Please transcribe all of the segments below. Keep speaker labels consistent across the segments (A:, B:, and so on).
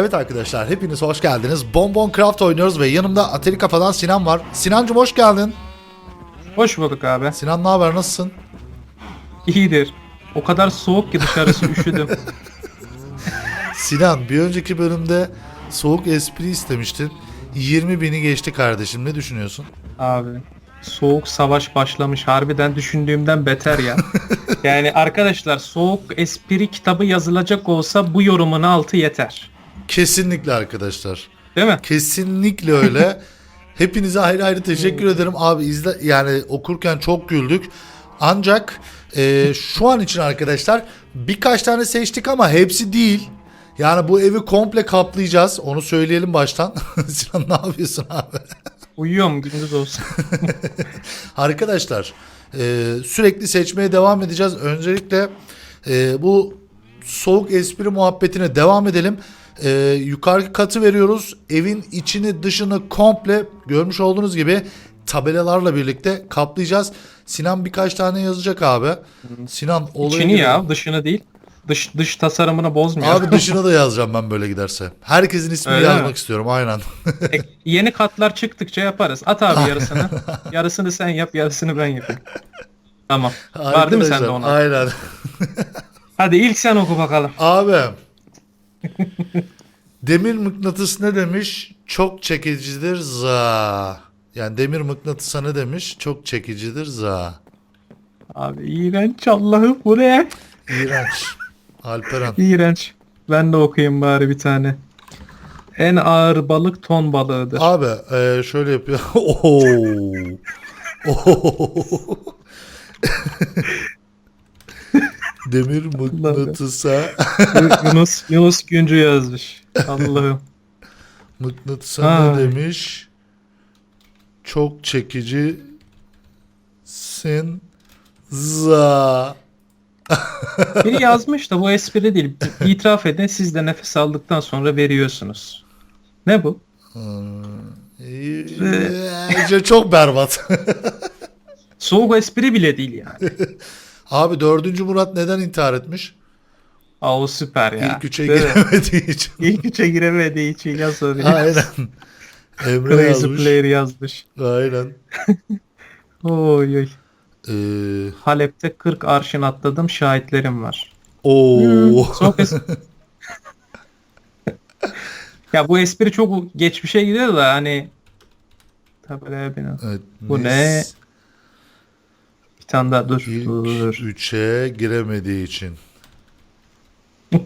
A: Evet arkadaşlar hepiniz hoş geldiniz. Bonbon Craft oynuyoruz ve yanımda Atari Kafa'dan Sinan var. Sinancım hoş geldin.
B: Hoş bulduk abi.
A: Sinan ne haber nasılsın?
B: İyidir. O kadar soğuk ki dışarısı üşüdüm.
A: Sinan bir önceki bölümde soğuk espri istemiştin. 20 bini geçti kardeşim ne düşünüyorsun?
B: Abi soğuk savaş başlamış. Harbiden düşündüğümden beter ya. yani arkadaşlar soğuk espri kitabı yazılacak olsa bu yorumun altı yeter.
A: Kesinlikle arkadaşlar.
B: Değil mi?
A: Kesinlikle öyle. Hepinize ayrı ayrı teşekkür ederim. Abi izle yani okurken çok güldük. Ancak e, şu an için arkadaşlar birkaç tane seçtik ama hepsi değil. Yani bu evi komple kaplayacağız. Onu söyleyelim baştan. Sinan ne yapıyorsun abi?
B: Uyuyorum gündüz olsun.
A: Arkadaşlar e, sürekli seçmeye devam edeceğiz. Öncelikle e, bu soğuk espri muhabbetine devam edelim. E, yukarı katı veriyoruz. Evin içini dışını komple görmüş olduğunuz gibi tabelalarla birlikte kaplayacağız. Sinan birkaç tane yazacak abi. Sinan olayı
B: İçini ya dışını değil. Dış dış tasarımını bozmuyor.
A: Abi dışını da yazacağım ben böyle giderse. Herkesin ismini
B: Öyle
A: yazmak
B: mi?
A: istiyorum aynen.
B: E, yeni katlar çıktıkça yaparız. At abi yarısını. yarısını sen yap, yarısını ben yapayım. Tamam. Var değil mi sende
A: Arkadaşlar,
B: ona?
A: Aynen.
B: Hadi ilk sen oku bakalım.
A: Abi. demir mıknatıs ne demiş? Çok çekicidir za. Yani demir mıknatısa ne demiş? Çok çekicidir za.
B: Abi iğrenç Allah'ım bu ne?
A: İğrenç. Alperen.
B: İğrenç. Ben de okuyayım bari bir tane. En ağır balık ton balığıdır.
A: Abi e, şöyle yapıyor. Oo. Oo. Demir mıknatısa
B: Yunus Yunus Güncü yazmış. Allah'ım.
A: mıknatısa
B: Ay.
A: ne demiş? Çok çekici sin za.
B: Biri yazmış da bu espri değil. İtiraf edin siz de nefes aldıktan sonra veriyorsunuz. Ne bu?
A: Ee, çok berbat.
B: Soğuk espri bile değil yani.
A: Abi dördüncü Murat neden intihar etmiş?
B: Aa o süper ya.
A: İlk üçe
B: Değil mi?
A: giremediği için.
B: İlk üçe giremediği için yaz oraya.
A: Aynen. Emre
B: Crazy
A: yazmış.
B: player yazmış.
A: Aynen.
B: Oy oy.
A: Ee,
B: Halep'te 40 arşın atladım şahitlerim var.
A: oo.
B: Soğuk es- ya bu espri çok geçmişe gidiyor da hani Tabelaya bina.
A: Evet,
B: Bu ne? Tane daha dur.
A: İlk
B: dur.
A: üçe giremediği için.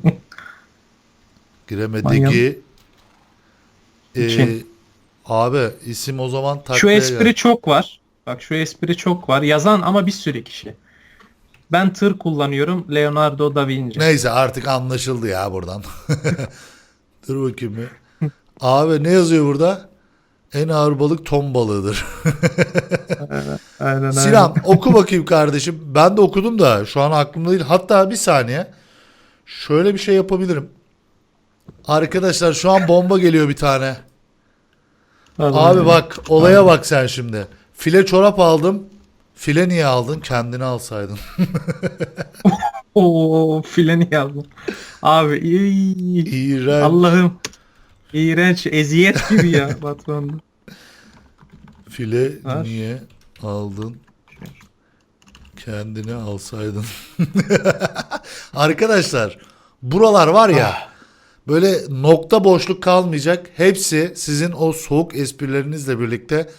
A: Giremedi
B: Manyak.
A: ki. Ee,
B: İçin.
A: abi isim o zaman taklaya
B: Şu espri
A: gel.
B: çok var. Bak şu espri çok var. Yazan ama bir sürü kişi. Ben tır kullanıyorum. Leonardo da Vinci.
A: Neyse artık anlaşıldı ya buradan. Dur bakayım bir. Abi ne yazıyor burada? En ağır balık ton balığıdır.
B: Aynen, aynen.
A: Sinan oku bakayım kardeşim. Ben de okudum da şu an aklımda değil. Hatta bir saniye. Şöyle bir şey yapabilirim. Arkadaşlar şu an bomba geliyor bir tane. Abi bak olaya bak sen şimdi. File çorap aldım. File niye aldın? Kendini alsaydın.
B: Oo fileni yazdım. Abi iyi.
A: İğrenç.
B: Allah'ım. İğrenç. Eziyet gibi ya Batman'da.
A: File
B: Var.
A: niye aldın? Kendini alsaydın. Arkadaşlar buralar var ya böyle nokta boşluk kalmayacak. Hepsi sizin o soğuk esprilerinizle birlikte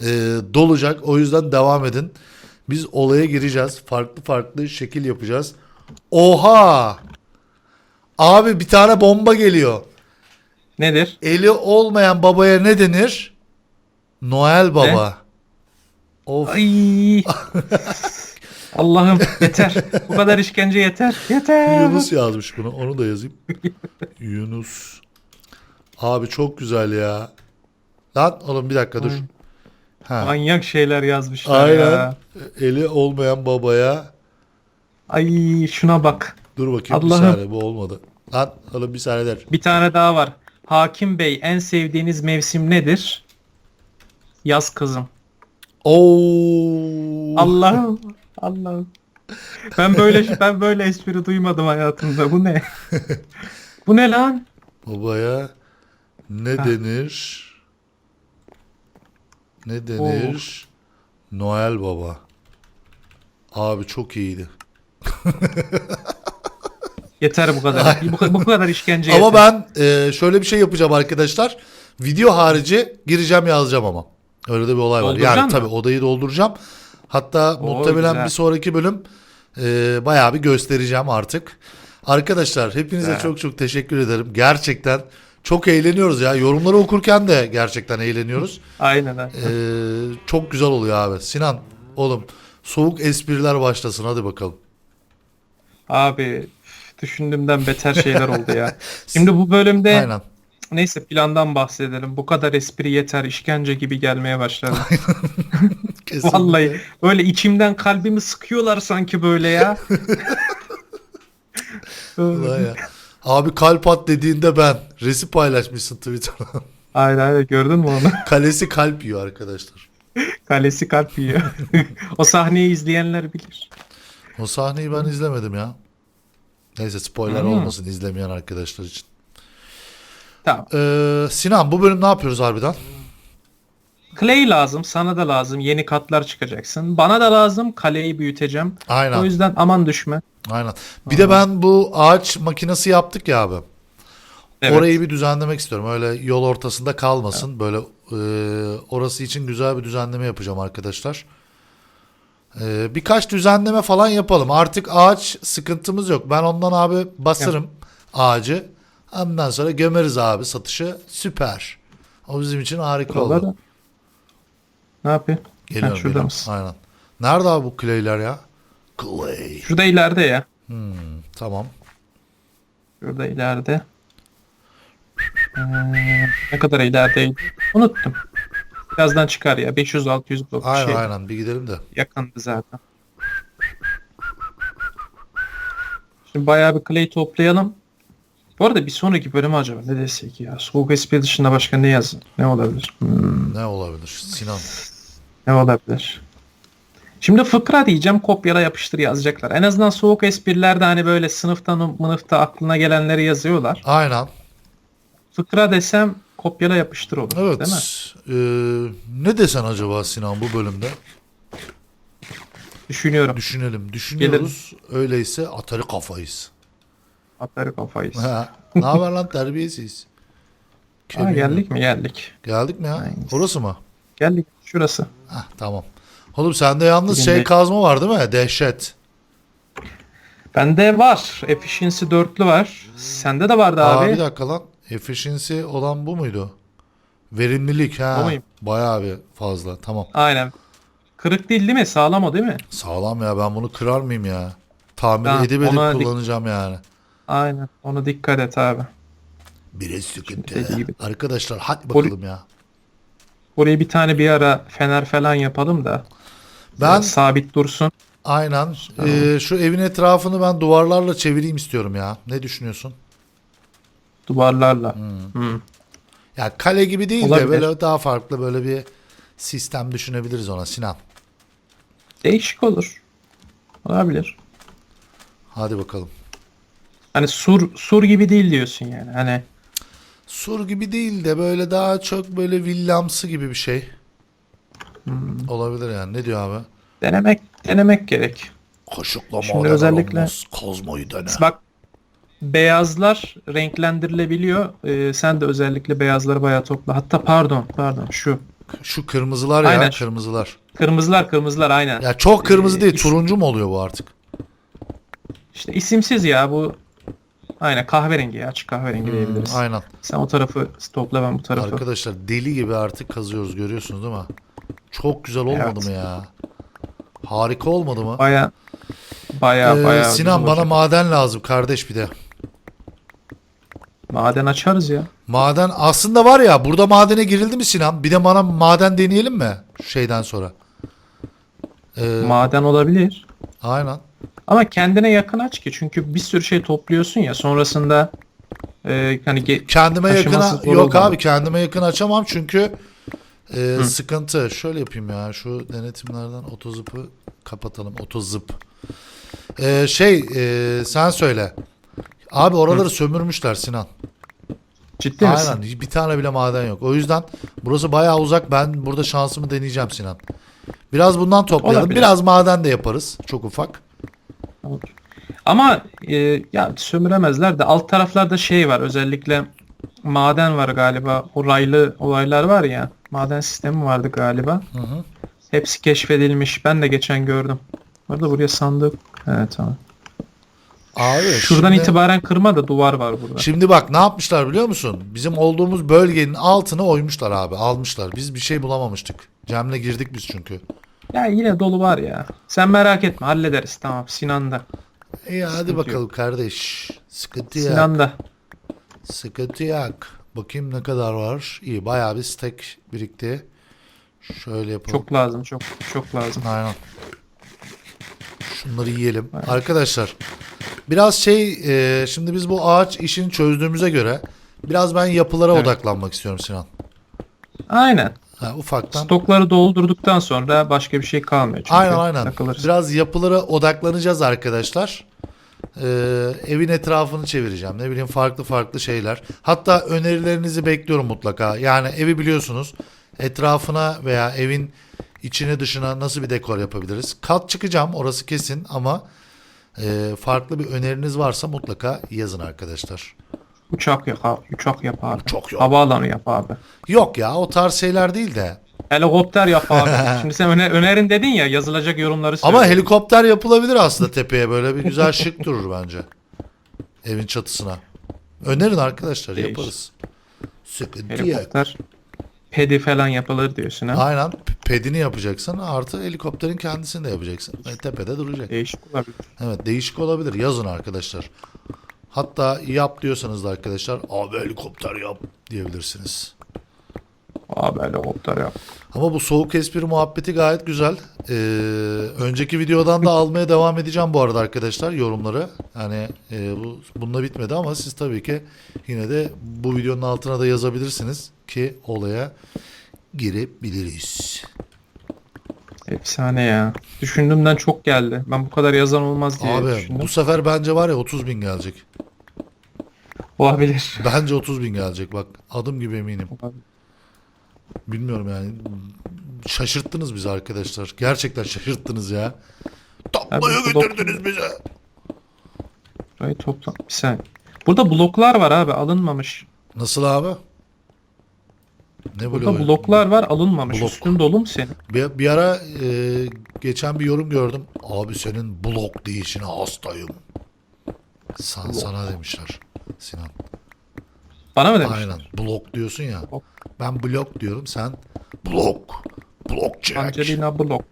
A: e, dolacak. O yüzden devam edin. Biz olaya gireceğiz. Farklı farklı şekil yapacağız. Oha! Abi bir tane bomba geliyor.
B: Nedir?
A: Eli olmayan babaya ne denir? Noel Baba. Of.
B: Ay. Allah'ım yeter. Bu kadar işkence yeter. Yeter.
A: Yunus yazmış bunu. Onu da yazayım. Yunus. Abi çok güzel ya. Lan oğlum bir dakika dur. Ha.
B: Manyak şeyler yazmışlar
A: Aynen.
B: ya.
A: Eli olmayan babaya.
B: Ay şuna bak.
A: Dur bakayım bir
B: Allah'ım.
A: saniye bu olmadı. Lan oğlum bir saniye der.
B: Bir tane daha var. Hakim Bey en sevdiğiniz mevsim nedir? Yaz kızım.
A: Oo.
B: Allah'ım. Allah'ım. Ben böyle ben böyle espri duymadım hayatımda. Bu ne? Bu ne lan?
A: Babaya ne
B: Heh.
A: denir? Ne denir? Noel Baba. Abi çok iyiydi.
B: Yeter bu kadar. bu, bu kadar işkence yeter.
A: Ama ben e, şöyle bir şey yapacağım arkadaşlar. Video harici gireceğim yazacağım ama. Öyle de bir olay var. Yani
B: mı?
A: tabii odayı dolduracağım. Hatta muhtemelen
B: güzel.
A: bir sonraki bölüm e, bayağı bir göstereceğim artık. Arkadaşlar hepinize
B: Güzel.
A: çok çok teşekkür ederim. Gerçekten çok eğleniyoruz ya. Yorumları okurken de gerçekten eğleniyoruz.
B: Aynen öyle.
A: E, çok güzel oluyor abi. Sinan oğlum soğuk espriler başlasın hadi bakalım.
B: Abi düşündüğümden beter şeyler oldu ya. Şimdi bu bölümde
A: Aynen.
B: neyse plandan bahsedelim. Bu kadar espri yeter işkence gibi gelmeye başladı. Vallahi böyle içimden kalbimi sıkıyorlar sanki böyle ya.
A: Ya. Abi kalp at dediğinde ben. Resim paylaşmışsın Twitter'da.
B: aynen aynen gördün mü onu?
A: Kalesi kalp yiyor arkadaşlar.
B: Kalesi kalp yiyor. o sahneyi izleyenler bilir.
A: O sahneyi ben izlemedim ya. Neyse spoiler
B: Hmm.
A: olmasın izlemeyen arkadaşlar için.
B: Tamam.
A: Ee, Sinan bu bölüm ne yapıyoruz harbiden?
B: Clay lazım, sana da lazım. Yeni katlar çıkacaksın. Bana da lazım. Kaleyi büyüteceğim.
A: Aynen.
B: O yüzden aman düşme.
A: Aynen. Bir de ben bu ağaç makinesi yaptık ya abi.
B: Evet.
A: Orayı bir düzenlemek istiyorum. Öyle yol ortasında kalmasın. Böyle e, orası için güzel bir düzenleme yapacağım arkadaşlar. E, birkaç düzenleme falan yapalım. Artık ağaç sıkıntımız yok. Ben ondan abi basarım ağacı. Ondan sonra gömeriz abi satışı. Süper. O bizim için harika
B: Buralar
A: oldu.
B: da- Ne yapıyor?
A: Geliyorum.
B: Ha, şurada
A: geliyorum.
B: mısın?
A: Aynen. Nerede abi bu clay'ler ya? Clay.
B: Şurada ileride ya.
A: Hmm, tamam.
B: Şurada ileride. Ee, ne kadar ilerideydi? Unuttum. Birazdan çıkar ya. 500-600 blok
A: Aynen
B: şey.
A: aynen bir gidelim de.
B: Yakındı zaten. Şimdi bayağı bir clay toplayalım. Bu arada bir sonraki bölümü acaba ne desek ya? Soğuk espri dışında başka ne yazın? Ne olabilir? Hmm,
A: Ne olabilir? Sinan.
B: ne olabilir? Şimdi fıkra diyeceğim kopyala yapıştır yazacaklar. En azından soğuk esprilerde hani böyle sınıftan mınıfta aklına gelenleri yazıyorlar.
A: Aynen.
B: Fıkra desem kopyala yapıştır olur
A: Evet.
B: değil mi?
A: Ee, ne desen acaba Sinan bu bölümde?
B: Düşünüyorum.
A: Düşünelim. Düşünüyoruz. Öyleyse atarı kafayız.
B: Atları kafayı.
A: Ha, ne haber lan terbiyesiz?
B: Aa, geldik mi? Geldik.
A: Geldik mi ya?
B: Aynen.
A: Orası mı?
B: Geldik. Şurası.
A: Hah, tamam. Oğlum sende yalnız
B: Bugün
A: şey kazma var değil mi? Dehşet.
B: Bende var. Efficiency 4'lü var. Sende de vardı
A: Aa,
B: abi.
A: bir dakika lan. Efficiency olan bu muydu? Verimlilik ha.
B: muyum?
A: Bayağı bir fazla. Tamam.
B: Aynen. Kırık değil değil mi? Sağlam o değil mi?
A: Sağlam ya ben bunu kırar mıyım ya? Tamir
B: Ha,
A: edip edip kullanacağım yani.
B: Aynen. Ona dikkat et abi.
A: Biraz sıkıntı.
B: Gibi.
A: Arkadaşlar hadi bakalım ya.
B: Buraya bir tane bir ara fener falan yapalım da.
A: Ben
B: sabit dursun.
A: aynen e, şu evin etrafını ben duvarlarla çevireyim istiyorum ya. Ne düşünüyorsun?
B: Duvarlarla.
A: Hmm.
B: Hmm.
A: Ya kale gibi değil
B: Olabilir.
A: de böyle daha farklı böyle bir sistem düşünebiliriz ona Sinan.
B: Değişik olur. Olabilir.
A: Hadi bakalım.
B: Hani sur sur gibi değil diyorsun yani. Hani
A: Sur gibi değil de böyle daha çok böyle villamsı gibi bir şey.
B: Hmm.
A: Olabilir yani. Ne diyor abi?
B: denemek denemek gerek.
A: Kaşıkla
B: Şimdi özellikle-
A: aranmaz, Kazmayı dene.
B: Bak beyazlar renklendirilebiliyor. Ee, sen de özellikle beyazları bayağı topla. Hatta pardon pardon şu
A: Şu kırmızılar ya
B: Aynen.
A: kırmızılar.
B: kırmızılar kırmızılar aynen.
A: Ya çok kırmızı
B: Ee,
A: değil
B: is-
A: turuncu mu oluyor bu artık?
B: İşte isimsiz ya bu. Aynen kahverengi ya açık kahverengi diyebiliriz.
A: Hmm, aynen.
B: Sen o tarafı topla ben bu tarafı.
A: Arkadaşlar deli gibi artık kazıyoruz görüyorsunuz değil mi? Çok güzel olmadı
B: Evet.
A: mı ya? Harika olmadı mı?
B: Baya baya
A: Ee,
B: baya.
A: Sinan bana
B: olacak.
A: maden lazım kardeş bir de.
B: Maden açarız ya.
A: Maden aslında var ya burada madene girildi mi Sinan? Bir de bana maden deneyelim mi? Şu şeyden sonra. Ee,
B: Maden olabilir.
A: aynen.
B: Ama kendine yakın aç ki çünkü bir sürü şey topluyorsun ya sonrasında e, hani ge-
A: Kendime
B: Taşıması
A: yakın
B: zor
A: yok
B: olmalı.
A: abi kendime yakın açamam çünkü e, sıkıntı. Şöyle yapayım ya şu denetimlerden otozıpı kapatalım. Otozıp. E, şey e, sen söyle. Abi oraları sömürmüşler Sinan.
B: Ciddi misin?
A: Aynen bir tane bile maden yok. O yüzden burası bayağı uzak. Ben burada şansımı deneyeceğim Sinan. Biraz bundan toplayalım.
B: Olabilir.
A: Biraz maden de yaparız. Çok ufak.
B: Olur. Ama e, ya sömüremezler de alt taraflarda şey var özellikle maden var galiba. O raylı olaylar var ya. Maden sistemi vardı galiba.
A: Hı hı.
B: Hepsi keşfedilmiş. Ben de geçen gördüm. Orada buraya sandık. Evet tamam.
A: Abi
B: Şuradan
A: şimdi,
B: itibaren kırma da duvar var burada.
A: Şimdi bak ne yapmışlar biliyor musun? Bizim olduğumuz bölgenin altını oymuşlar abi. Almışlar. Biz bir şey bulamamıştık. Cem'le girdik biz çünkü.
B: Ya yine dolu var ya. Sen merak etme hallederiz tamam Sinan'da.
A: İyi hadi
B: Sıkıntı
A: bakalım kardeş. Sıkıntı yok.
B: Sinan'da.
A: Sıkıntı yok. Bakayım ne kadar var. İyi bayağı bir stack birikti. Şöyle yapalım.
B: Çok lazım çok çok lazım.
A: Aynen. Şunları yiyelim. Arkadaşlar biraz şey e, şimdi biz bu ağaç işini çözdüğümüze göre biraz ben yapılara
B: Evet.
A: odaklanmak istiyorum Sinan.
B: Aynen.
A: Ha, ufaktan.
B: Stokları doldurduktan sonra başka bir şey kalmıyor çünkü.
A: Aynen aynen.
B: Takılırız.
A: Biraz yapılara odaklanacağız arkadaşlar. Ee, evin etrafını çevireceğim. Ne bileyim farklı farklı şeyler. Hatta önerilerinizi bekliyorum mutlaka. Yani evi biliyorsunuz. Etrafına veya evin içine dışına nasıl bir dekor yapabiliriz? Kat çıkacağım orası kesin ama e, farklı bir öneriniz varsa mutlaka yazın arkadaşlar.
B: Uçak yap. Uçak yap abi.
A: Çok yok.
B: Havaalanı yap abi.
A: Yok ya o tarz şeyler değil de.
B: Helikopter yap abi. Şimdi sen öne, önerin dedin ya yazılacak yorumları söyle.
A: Ama helikopter yapılabilir aslında tepeye böyle bir güzel şık durur bence. Evin çatısına. Önerin arkadaşlar
B: Değiş.
A: yaparız. Sıkıntı yok.
B: Helikopter pedi falan yapılır diyorsun ha.
A: Aynen pedini yapacaksın artı helikopterin kendisini de yapacaksın. Ve tepede duracak.
B: Değişik olabilir.
A: Evet değişik olabilir yazın arkadaşlar. Hatta yap diyorsanız da arkadaşlar abi helikopter yap diyebilirsiniz.
B: Abi helikopter yap.
A: Ama bu soğuk espri muhabbeti gayet güzel. Ee, önceki videodan da almaya devam edeceğim bu arada arkadaşlar yorumları. Yani e, bu bununla bitmedi ama siz tabii ki yine de bu videonun altına da yazabilirsiniz ki olaya girebiliriz.
B: Efsane ya. Düşündüğümden çok geldi. Ben bu kadar yazan olmaz diye
A: Abi
B: düşündüm.
A: bu sefer bence var ya 30 bin gelecek.
B: Olabilir.
A: Bence 30 bin gelecek bak adım gibi eminim. Bilmiyorum yani şaşırttınız bizi arkadaşlar. Gerçekten şaşırttınız ya. Taklaya
B: Abi,
A: götürdünüz bizi.
B: Burayı topla. Bir saniye. Burada bloklar var abi alınmamış.
A: Nasıl abi? Ne
B: Burada
A: bloğu?
B: bloklar var alınmamış.
A: Blok.
B: Üstün dolu mu senin?
A: Bir, bir ara e, geçen bir yorum gördüm. Abi senin blok değişine hastayım. San, sana demişler Sinan.
B: Bana mı demiş?
A: Aynen. Blok diyorsun ya.
B: Blok.
A: Ben blok diyorum sen blok. Blok çek.
B: Angelina Blok.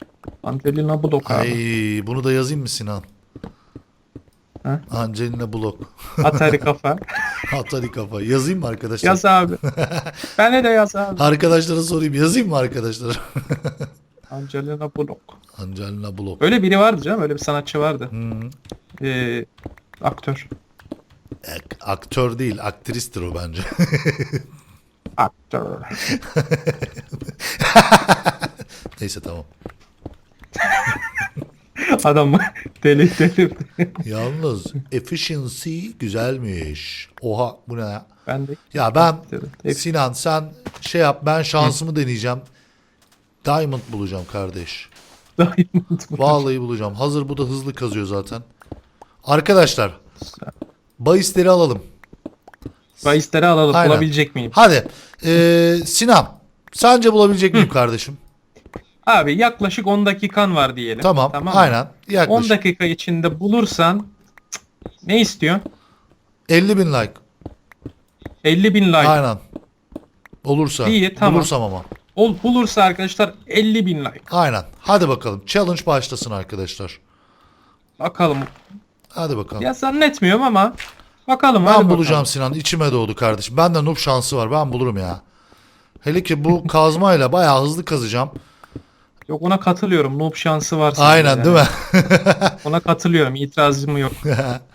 B: Angelina Blok abi.
A: Ay bunu da yazayım mı Sinan?
B: Ha?
A: Angelina Blok.
B: Atari kafa.
A: Atari kafa. Yazayım mı arkadaşlar?
B: Yaz abi. Bende de yaz abi.
A: Arkadaşlara sorayım. Yazayım mı arkadaşlar?
B: Angelina Blok.
A: Angelina Blok.
B: Öyle biri vardı canım. Öyle bir sanatçı vardı.
A: Hı.
B: Ee, aktör.
A: Ak- aktör değil, aktristir o bence.
B: Aktör.
A: Neyse tamam.
B: Adam deli deli.
A: Yalnız efficiency güzelmiş. Oha bu ne ya?
B: ben de
A: Ya ben
B: Hep-
A: Sinan sen şey yap ben şansımı deneyeceğim. Diamond bulacağım kardeş.
B: Diamond
A: Vallahi bulacağım. Hazır bu da hızlı kazıyor zaten. Arkadaşlar bahisleri alalım.
B: Bahisleri alalım.
A: Aynen.
B: Bulabilecek miyim?
A: Hadi ee, Sinan sence bulabilecek miyim kardeşim?
B: Abi yaklaşık 10 dakikan var diyelim.
A: Tamam,
B: mı?
A: aynen
B: 10
A: yaklaşık.
B: dakika içinde bulursan ne istiyorsun?
A: 50 bin like.
B: 50 bin like.
A: Aynen. Olursa.
B: İyi, tamam.
A: Bulursam ama.
B: Ol, bulursa arkadaşlar 50 bin like.
A: Aynen. Hadi bakalım. Challenge başlasın arkadaşlar.
B: Bakalım.
A: Hadi bakalım.
B: Ya zannetmiyorum ama bakalım.
A: ben
B: hadi
A: bulacağım Sinan. İçime doğdu kardeşim. Bende noob şansı var. Ben bulurum ya. Hele ki bu kazmayla bayağı hızlı kazacağım.
B: Bakalım. Yok ona katılıyorum. Noob şansı var.
A: Aynen
B: yani.
A: değil mi?
B: Ona katılıyorum. İtirazım yok.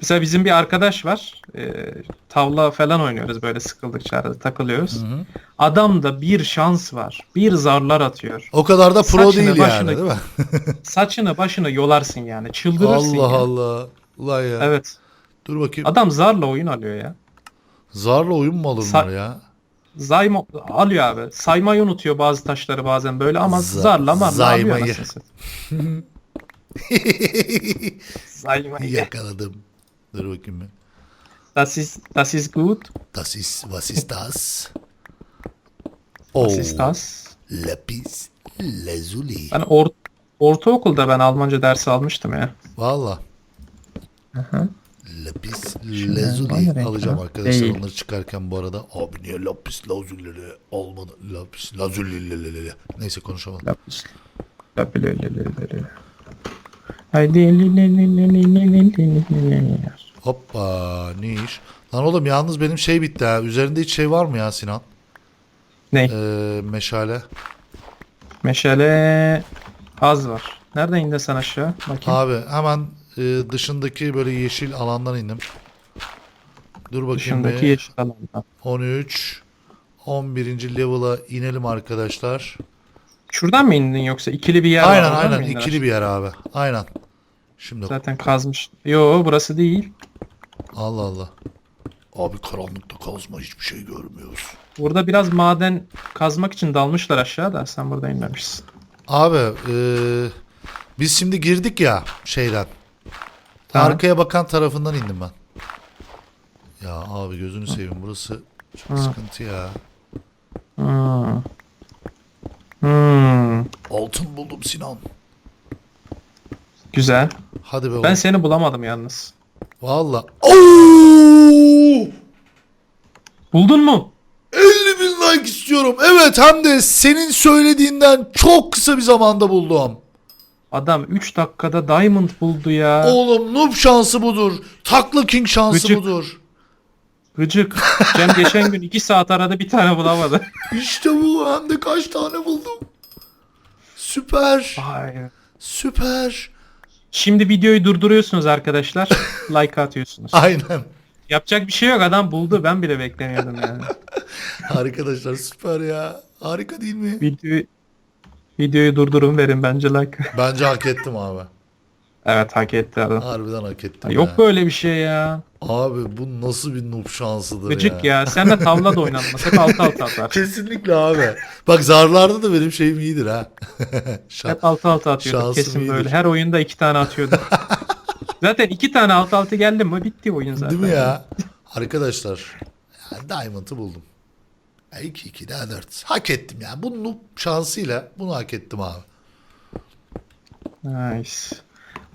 B: Mesela bizim bir arkadaş var. Ee, tavla falan oynuyoruz böyle sıkıldıkça arada takılıyoruz. Adamda bir şans var. Bir zarlar atıyor.
A: o kadar da pro
B: Saçını,
A: değil
B: başını-
A: yani değil mi?
B: Saçını başını yolarsın yani. Çıldırırsın
A: Allah
B: ya.
A: Allah. Ulan ya.
B: Evet.
A: Dur bakayım.
B: Adam zarla oyun alıyor ya.
A: Zarla oyun mu alınır
B: Sa-
A: ya?
B: Zayma alıyor abi. Saymayı unutuyor bazı taşları bazen böyle ama
A: Za-
B: zarla marla alıyor
A: zaymayı.
B: Zaymayı.
A: Yakaladım. Dur bakayım bir.
B: Das ist, das ist gut.
A: Das ist, was ist das?
B: Das ist das.
A: Lapis lazuli.
B: Ben or ortaokulda ben Almanca dersi almıştım ya.
A: Valla. Lapis lazuli alacağım arkadaşlar
B: Değil.
A: onları çıkarken bu arada. Abi niye lapis lazuli olmadı? Lapis lazuli. Neyse konuşamadım.
B: Lapis. Lapis. Haydi
A: Hoppa ne iş? Lan oğlum yalnız benim şey bitti ha. Üzerinde hiç şey var mı ya Sinan?
B: Ne?
A: Ee, meşale.
B: Meşale az var. Nereden indin sen aşağı? Bakayım.
A: Abi hemen e, dışındaki böyle yeşil alandan indim. Dur bakayım
B: Dışındaki
A: bir.
B: yeşil alanda.
A: 13 11. level'a inelim arkadaşlar.
B: Şuradan mı indin yoksa ikili bir yer var,
A: aynen aynen ikili bir yer abi. Aynen. Şimdi
B: Zaten kazmış. Yo burası değil.
A: Allah Allah. Abi karanlıkta kazma hiçbir şey görmüyoruz.
B: Burada biraz maden kazmak için dalmışlar aşağıda. Sen burada inmemişsin.
A: Abi e, biz şimdi girdik ya şeyden.
B: Tamam.
A: Arkaya bakan tarafından indim ben. Ya abi gözünü seveyim burası çok
B: Hı.
A: sıkıntı ya.
B: Hmm. Hmm.
A: Altın buldum Sinan.
B: Güzel.
A: Hadi be oğlum.
B: Ben seni bulamadım yalnız.
A: Valla.
B: Buldun mu?
A: 50 bin like istiyorum. Evet hem de senin söylediğinden çok kısa bir zamanda buldum.
B: Adam 3 dakikada diamond buldu ya.
A: Oğlum noob şansı budur. Takla king şansı
B: Gıcık.
A: budur.
B: Gıcık. Cem geçen gün 2 saat aradı bir tane bulamadı.
A: İşte bu hem de kaç tane buldum. Süper.
B: Vay.
A: Süper.
B: Şimdi videoyu durduruyorsunuz arkadaşlar. like atıyorsunuz.
A: Aynen.
B: Yapacak bir şey yok adam buldu. Ben bile beklemiyordum yani.
A: Arkadaşlar süper ya. Harika değil mi?
B: Videoyu videoyu durdurun verin bence like.
A: Bence hak ettim abi.
B: Evet hak etti adam.
A: Harbiden hak ettim.
B: Yok
A: ya.
B: böyle bir şey ya.
A: Abi bu nasıl bir noob şansıdır
B: Gıcık
A: ya.
B: ya. Sen de tavla da oynanmaz. Hep altı altı atar.
A: Kesinlikle abi. Bak zarlarda da benim şeyim iyidir ha. Şa-
B: Hep altı altı atıyorduk
A: Şansım
B: kesin
A: iyidir.
B: böyle. Her oyunda iki tane atıyorduk. zaten iki tane altı altı geldi mi bitti oyun zaten.
A: Değil mi ya? Arkadaşlar ya Diamond'ı buldum. 2 2 daha 4. Hak ettim ya. Bu noob şansıyla bunu hak ettim abi.
B: Nice.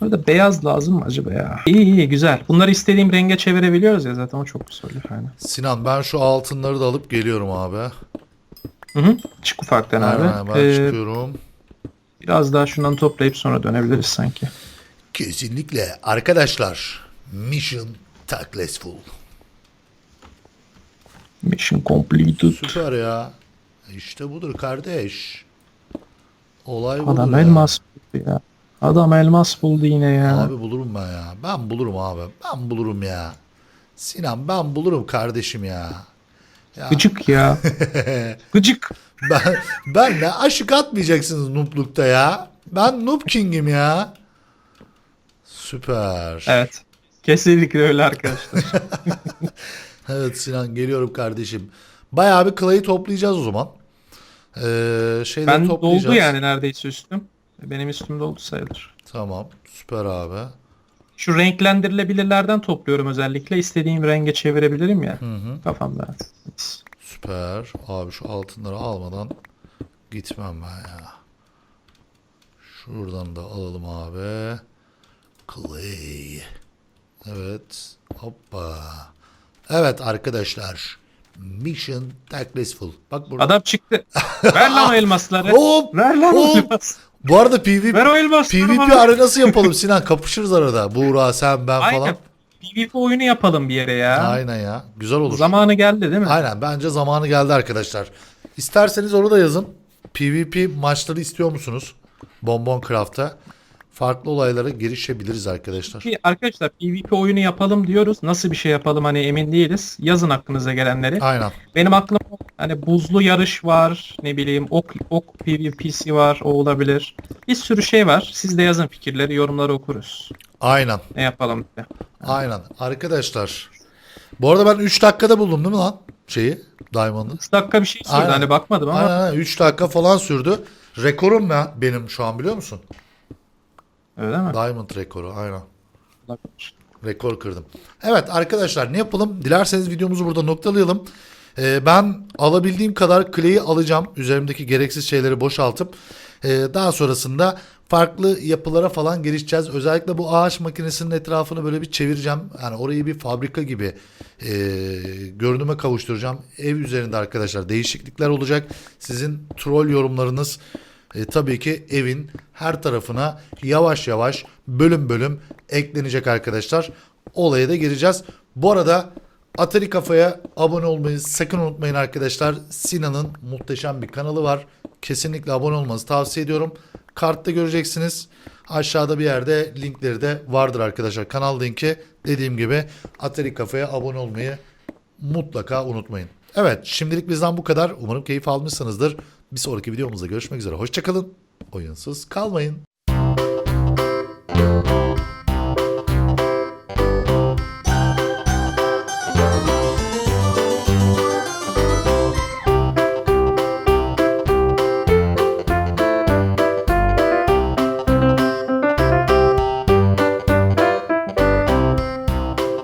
B: Burada beyaz lazım mı acaba ya? İyi iyi güzel. Bunları istediğim renge çevirebiliyoruz ya zaten o çok güzel. Aynen.
A: Sinan ben şu altınları da alıp geliyorum abi.
B: Hı hı. Çık ufaktan abi.
A: Aynen, ben
B: Ee,
A: çıkıyorum.
B: biraz daha şundan toplayıp sonra dönebiliriz sanki.
A: Kesinlikle. Arkadaşlar mission successful.
B: Mission completed.
A: Süper ya. İşte budur kardeş. Olay budur
B: Adam
A: ya.
B: elmas ya. Adam elmas buldu yine ya.
A: Abi bulurum ben ya. Ben bulurum abi. Ben bulurum ya. Sinan ben bulurum kardeşim ya. ya
B: Gıcık ya. Gıcık.
A: ben, ben de aşık atmayacaksınız nooblukta ya. Ben noob king'im ya. Süper.
B: Evet. Kesinlikle öyle arkadaşlar.
A: Evet Sinan geliyorum kardeşim. Bayağı bir klayı toplayacağız o zaman. Ee, şeyleri
B: ben
A: toplayacağız.
B: doldu yani neredeyse üstüm. Benim üstüm doldu sayılır.
A: Tamam. Süper abi.
B: Şu renklendirilebilirlerden topluyorum özellikle. İstediğim renge çevirebilirim ya.
A: Hı hı.
B: Kafamda.
A: Süper. Abi şu altınları almadan gitmem ben ya. Şuradan da alalım abi. Clay. Evet. Hoppa. Evet arkadaşlar. Mission successful. Bak burada.
B: Adam çıktı. Ver lan o elmasları.
A: Hop.
B: Ver lan
A: Hop.
B: elmas.
A: Bu arada PvP,
B: Ver o elmasları
A: PvP
B: bana.
A: arenası yapalım Sinan. Kapışırız arada. Buğra sen ben
B: Aynen.
A: falan.
B: PvP oyunu yapalım bir yere ya.
A: Aynen ya. Güzel olur.
B: Zamanı geldi değil mi?
A: Aynen bence zamanı geldi arkadaşlar. İsterseniz onu da yazın. PvP maçları istiyor musunuz? Bonbon Craft'ta. Farklı olaylara girişebiliriz arkadaşlar.
B: Bir- Arkadaşlar PvP oyunu yapalım diyoruz. Nasıl bir şey yapalım hani emin değiliz. Yazın aklınıza gelenleri.
A: Aynen.
B: Benim aklıma hani buzlu yarış var. Ne bileyim ok, ok PvP'si var. O olabilir. Bir sürü şey var. Siz de yazın fikirleri yorumları okuruz.
A: Aynen.
B: Ne yapalım diye.
A: Aynen. Arkadaşlar Bu arada ben 3 dakikada buldum değil mi lan şeyi Diamond'ı?
B: 3 dakika bir şey sürdü
A: Aynen.
B: hani bakmadım ama
A: Aynen 3 dakika falan sürdü. Rekorum ben benim şu an biliyor musun?
B: Öyle mi?
A: Diamond rekoru aynen.
B: Olabilir.
A: Rekor kırdım. Evet arkadaşlar ne yapalım? Dilerseniz videomuzu burada noktalayalım. Ee, ben alabildiğim kadar clay'i alacağım. Üzerimdeki gereksiz şeyleri boşaltıp ee, daha sonrasında farklı yapılara falan gelişeceğiz. Özellikle bu ağaç makinesinin etrafını böyle bir çevireceğim. Yani orayı bir fabrika gibi ee, görünüme kavuşturacağım. Ev üzerinde arkadaşlar değişiklikler olacak. Sizin troll yorumlarınız e, tabii ki evin her tarafına yavaş yavaş bölüm bölüm eklenecek arkadaşlar. Olaya da gireceğiz. Bu arada Atari Kafa'ya abone olmayı sakın unutmayın arkadaşlar. Sinan'ın muhteşem bir kanalı var. Kesinlikle abone olmanızı tavsiye ediyorum. Kartta göreceksiniz. Aşağıda bir yerde linkleri de vardır arkadaşlar. Kanal linki dediğim gibi Atari Kafa'ya abone olmayı mutlaka unutmayın. Evet şimdilik bizden bu kadar. Umarım keyif almışsınızdır. Bir sonraki videomuzda görüşmek üzere. Hoşçakalın. Oyunsuz kalmayın.